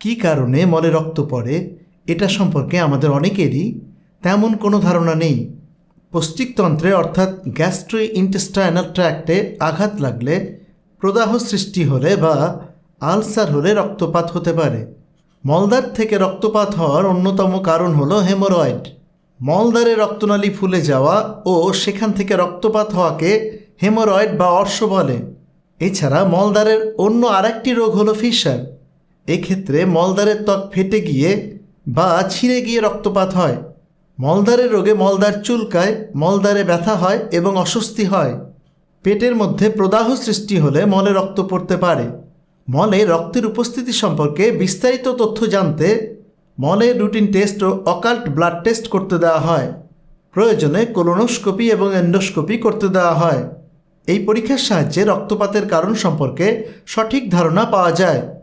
কী কারণে মলে রক্ত পড়ে, এটা সম্পর্কে আমাদের অনেকেরই তেমন কোনো ধারণা নেই। পৌষ্টিকতন্ত্রে অর্থাৎ গ্যাস্ট্রো ইন্টেস্টাইনাল ট্র্যাক্টে আঘাত লাগলে প্রদাহ সৃষ্টি হলে বা আলসার হলে রক্তপাত হতে পারে। মলদ্বার থেকে রক্তপাত হওয়ার অন্যতম কারণ হলো হেমোরয়েড। মলদ্বারে রক্তনালী ফুলে যাওয়া ও সেখান থেকে রক্তপাত হওয়াকে হেমোরয়েড বা অর্শ বলে। এছাড়া মলদ্বারের অন্য আরেকটি রোগ হলো ফিশার। এক্ষেত্রে মলদ্বারের ত্বক ফেটে গিয়ে বা ছিঁড়ে গিয়ে রক্তপাত হয়। মলদ্বারের রোগে মলদ্বার চুলকায়, মলদ্বারে ব্যথা হয় এবং অস্বস্তি হয়। পেটের মধ্যে প্রদাহ সৃষ্টি হলে মলে রক্ত পড়তে পারে। মলে রক্তের উপস্থিতি সম্পর্কে বিস্তারিত তথ্য জানতে মলের রুটিন টেস্ট ও অকাল্ট ব্লাড টেস্ট করতে দেওয়া হয়। প্রয়োজনে কোলোনোস্কোপি এবং এন্ডোস্কোপি করতে দেওয়া হয়। এই পরীক্ষার সাহায্যে রক্তপাতের কারণ সম্পর্কে সঠিক ধারণা পাওয়া যায়।